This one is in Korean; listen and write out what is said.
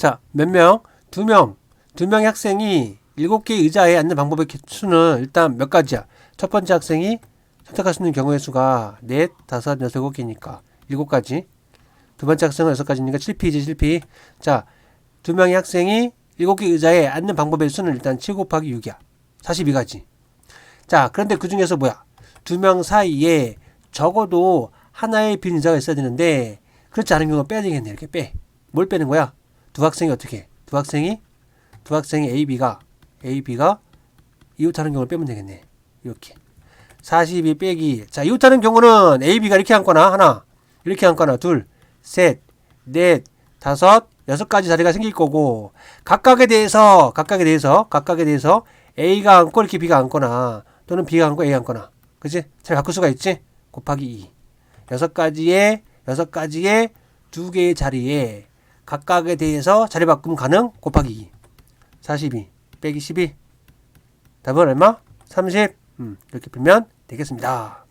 자, 몇 명? 두 명. 두 명의 학생이 일곱 개의 의자에 앉는 방법의 수는 일단 몇 가지야? 첫 번째 학생이 선택할 수 있는 경우의 수가 넷, 다섯, 여섯, 일곱 개니까 일곱 가지. 두 번째 학생은 여섯 가지니까 7P이지 7P. 자, 두 명의 학생이 일곱 개 의자에 앉는 방법의 수는 일단 7 곱하기 6이야. 42가지. 자, 그런데 그 중에서 뭐야? 두 명 사이에 적어도 하나의 빈 의자가 있어야 되는데 그렇지 않은 경우는 빼야 되겠네. 이렇게 빼. 뭘 빼는 거야? 두 학생이 어떻게? 해? 두 학생이 두 학생이 A, B가 A, B가 이웃하는 경우를 빼면 되겠네. 이렇게. 42 빼기. 자, 이웃하는 경우는 A, B가 이렇게 앉거나 하나, 이렇게 앉거나 둘, 셋, 넷, 다섯, 여섯 가지 자리가 생길 거고 각각에 대해서 각각에 대해서 각각에 대해서 A가 앉고 이렇게 B가 앉거나 또는 B가 앉고 A가 앉거나 그지? 잘 바꿀 수가 있지? 곱하기 2 여섯 가지의 여섯 가지의 두 개의 자리에 각각에 대해서 자리 바꿈 가능 곱하기 2 42 빼기 12 답은 얼마? 30 음, 이렇게 풀면 되겠습니다.